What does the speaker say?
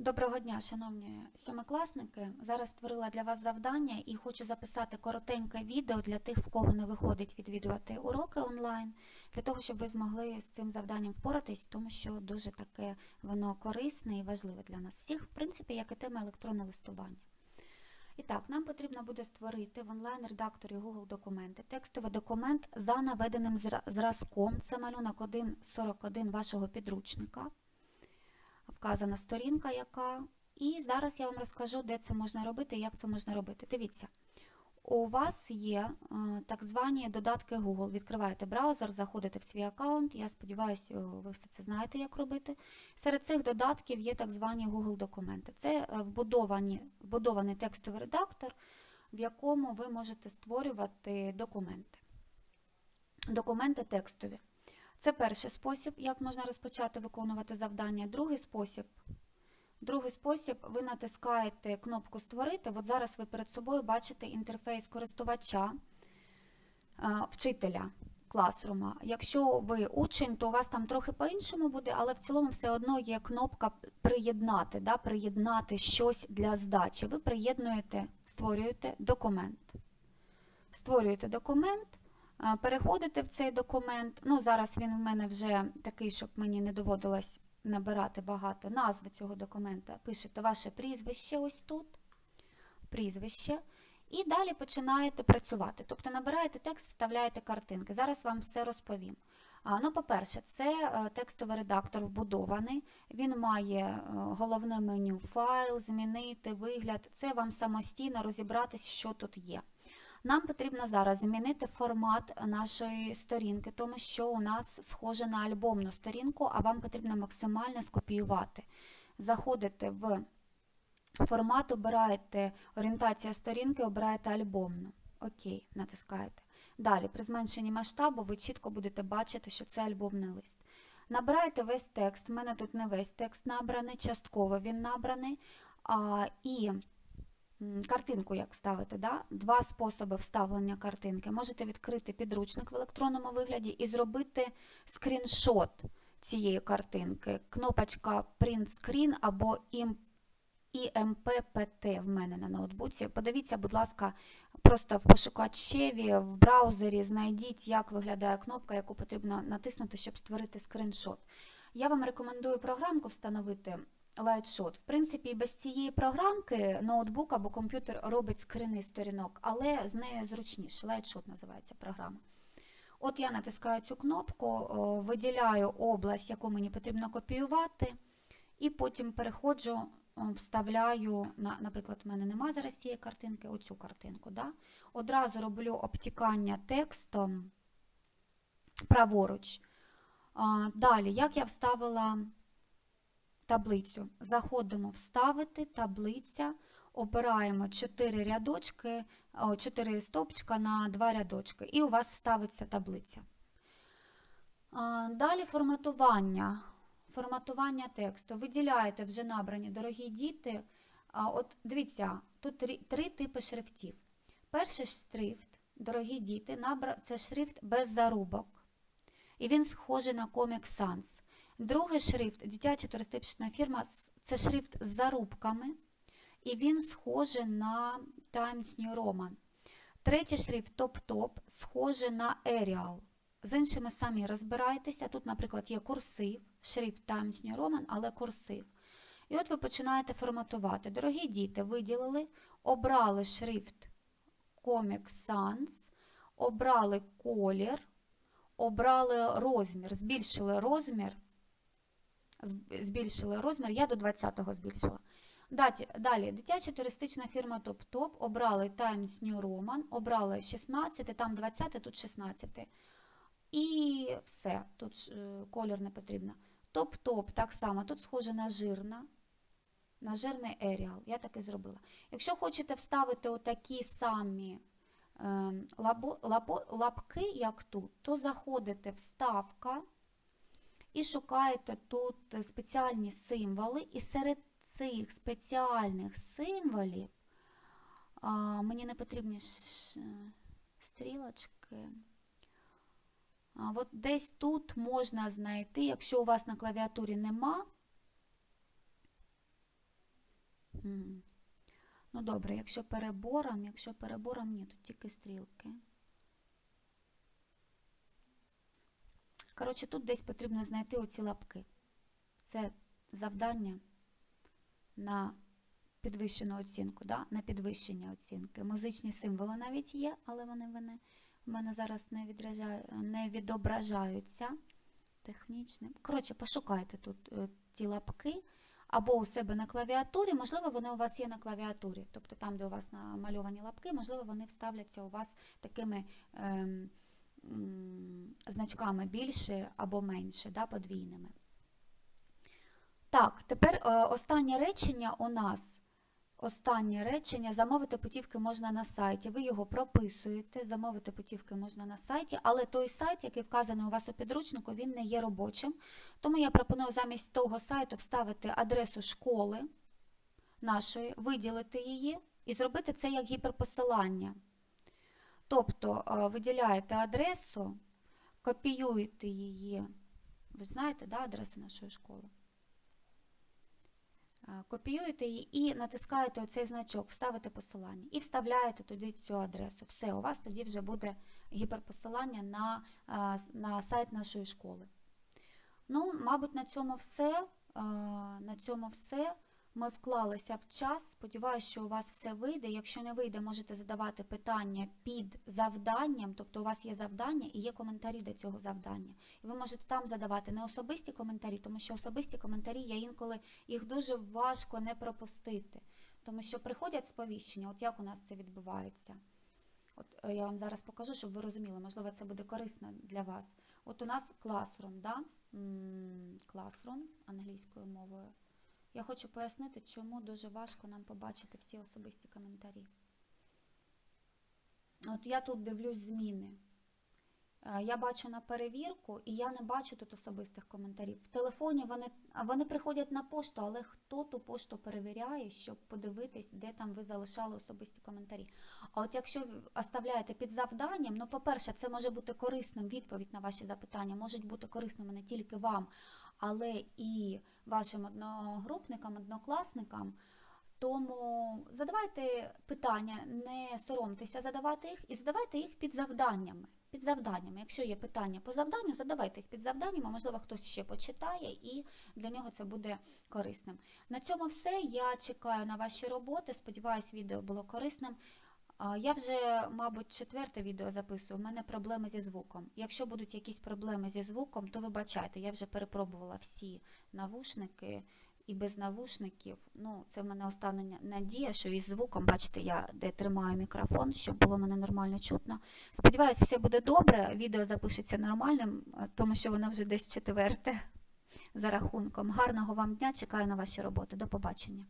Доброго дня, шановні сьомикласники. Зараз створила для вас завдання і хочу записати коротеньке відео для тих, в кого не виходить відвідувати уроки онлайн, для того, щоб ви змогли з цим завданням впоратись, тому що дуже таке воно корисне і важливе для нас всіх, в принципі, як і тема електронне листування. І так, нам потрібно буде створити в онлайн-редакторі Google документи текстовий документ за наведеним зразком. Це малюнок 1.41 вашого підручника вказана сторінка яка. І зараз я вам розкажу, де це можна робити і як це можна робити. Дивіться, у вас є е, так звані додатки Google. Відкриваєте браузер, заходите в свій аккаунт. Я сподіваюся, ви все це знаєте, як робити. Серед цих додатків є так звані Google документи. Це е, вбудовані, вбудований текстовий редактор, в якому ви можете створювати документи. Документи текстові. Це перший спосіб, як можна розпочати виконувати завдання. Другий спосіб. Другий спосіб, ви натискаєте кнопку Створити. От зараз ви перед собою бачите інтерфейс користувача, вчителя класрума. Якщо ви учень, то у вас там трохи по-іншому буде, але в цілому все одно є кнопка приєднати, да, приєднати щось для здачі. Ви приєднуєте, створюєте документ. Створюєте документ. А, Переходите в цей документ. Ну, зараз він в мене вже такий, щоб мені не доводилось набирати багато назви цього документа. Пишете ваше прізвище ось тут, прізвище, і далі починаєте працювати. Тобто набираєте текст, вставляєте картинки. Зараз вам все розповім. Ну, по-перше, це е, текстовий редактор вбудований. Він має е, головне меню файл, змінити вигляд. Це вам самостійно розібратись, що тут є. Нам потрібно зараз змінити формат нашої сторінки, тому що у нас схоже на альбомну сторінку, а вам потрібно максимально скопіювати. Заходите в формат, обираєте орієнтація сторінки, обираєте альбомну. Окей, натискаєте. Далі, при зменшенні масштабу, ви чітко будете бачити, що це альбомний лист. Набираєте весь текст. У мене тут не весь текст набраний, частково він набраний. А, і картинку як ставити. Да? Два способи вставлення картинки. Можете відкрити підручник в електронному вигляді і зробити скріншот цієї картинки. Кнопочка Print Screen або «Ім- IMPPT в мене на ноутбуці. Подивіться, будь ласка, просто в пошукачеві, в браузері знайдіть, як виглядає кнопка, яку потрібно натиснути, щоб створити скріншот. Я вам рекомендую програмку встановити Lightshot. В принципі, без цієї програмки ноутбук або комп'ютер робить скрини сторінок, але з нею зручніше. Lightshot називається програма. От я натискаю цю кнопку, виділяю область, яку мені потрібно копіювати, і потім переходжу, вставляю, на, наприклад, у мене нема зараз цієї картинки, оцю картинку. Да? Одразу роблю обтікання текстом праворуч. Далі, як я вставила таблицю? Заходимо вставити, таблиця, обираємо 4 рядочки, 4 стовпчика на 2 рядочки, і у вас вставиться таблиця. Далі форматування. Форматування тексту. Виділяєте вже набрані дорогі діти. От дивіться, тут три, типи шрифтів. Перший шрифт, дорогі діти, це шрифт без зарубок. І він схожий на Comic Sans. Другий шрифт, дитяча туристична фірма, це шрифт з зарубками. І він схожий на Times New Roman. Третій шрифт топ-топ, схожий на Arial. З іншими самі розбирайтеся. Тут, наприклад, є курсив, шрифт Times New Roman, але курсив. І от ви починаєте форматувати. Дорогі діти, виділили, обрали шрифт Comic Sans, обрали колір, обрали розмір, збільшили розмір. Зб- Збільшили розмір, я до 20-го збільшила. Далі, дитяча туристична фірма Топ-Топ, обрали Times New Roman, обрали 16, там 20, тут 16. І все, тут е, колір не потрібно. Топ-топ так само, тут схоже на жирна, на жирний еріал. Я так і зробила. Якщо хочете вставити отакі самі е, лапо, лапки, як тут, то заходите в ставка і шукаєте тут е, спеціальні символи, і серед цих спеціальних символів а, мені не потрібні стрілочки. А, от десь тут можна знайти, якщо у вас на клавіатурі нема, Ну добре, якщо перебором, якщо перебором, ні, тут тільки стрілки. Коротше, тут десь потрібно знайти оці лапки. Це завдання на підвищену оцінку, да? на підвищення оцінки. Музичні символи навіть є, але вони в мене, в мене зараз не, не відображаються технічним. Коротше, пошукайте тут е, ті лапки або у себе на клавіатурі, можливо, вони у вас є на клавіатурі. Тобто там, де у вас намальовані лапки, можливо, вони вставляться у вас такими м, значками більше або менше, да, подвійними. Так, тепер е, останнє речення у нас. Останнє речення. Замовити путівки можна на сайті. Ви його прописуєте. Замовити путівки можна на сайті, але той сайт, який вказаний у вас у підручнику, він не є робочим. Тому я пропоную замість того сайту вставити адресу школи нашої, виділити її і зробити це як гіперпосилання. Тобто е, виділяєте адресу, копіюєте її. Ви знаєте, да, адресу нашої школи? Е, Копіюєте її і натискаєте оцей значок, вставити посилання. І вставляєте туди цю адресу. Все, у вас тоді вже буде гіперпосилання на, е, на сайт нашої школи. Ну, мабуть, на цьому все. На цьому все. Ми вклалися в час. Сподіваюся, що у вас все вийде. Якщо не вийде, можете задавати питання під завданням, тобто у вас є завдання і є коментарі до цього завдання. І ви можете там задавати не особисті коментарі, тому що особисті коментарі я інколи їх дуже важко не пропустити, тому що приходять сповіщення, от як у нас це відбувається. От е, я вам зараз покажу, щоб ви розуміли, можливо, це буде корисно для вас. От у нас Classroom, да? М, Classroom англійською мовою. Я хочу пояснити, чому дуже важко нам побачити всі особисті коментарі. От я тут дивлюсь зміни. Е, Я бачу на перевірку, і я не бачу тут особистих коментарів. В телефоні вони, вони приходять на пошту, але хто ту пошту перевіряє, щоб подивитись, де там ви залишали особисті коментарі. А от якщо ви оставляєте під завданням, ну, по-перше, це може бути корисним відповідь на ваші запитання, можуть бути корисними не тільки вам, але і вашим одногрупникам, однокласникам. Тому задавайте питання, не соромтеся задавати їх і задавайте їх під завданнями. Під завданнями. Якщо є питання по завданню, задавайте їх під завданнями, можливо, хтось ще почитає, і для нього це буде корисним. На цьому все. Я чекаю на ваші роботи. Сподіваюсь, відео було корисним. Я вже, мабуть, четверте відео записую. У мене проблеми зі звуком. Якщо будуть якісь проблеми зі звуком, то вибачайте, я вже перепробувала всі навушники і без навушників. Ну, це в мене остання надія, що із звуком, бачите, я де тримаю мікрофон, щоб було мене нормально чутно. Сподіваюсь, все буде добре. Відео запишеться нормальним, е, тому що воно вже десь четверте за рахунком. Гарного вам дня, чекаю на ваші роботи. До побачення.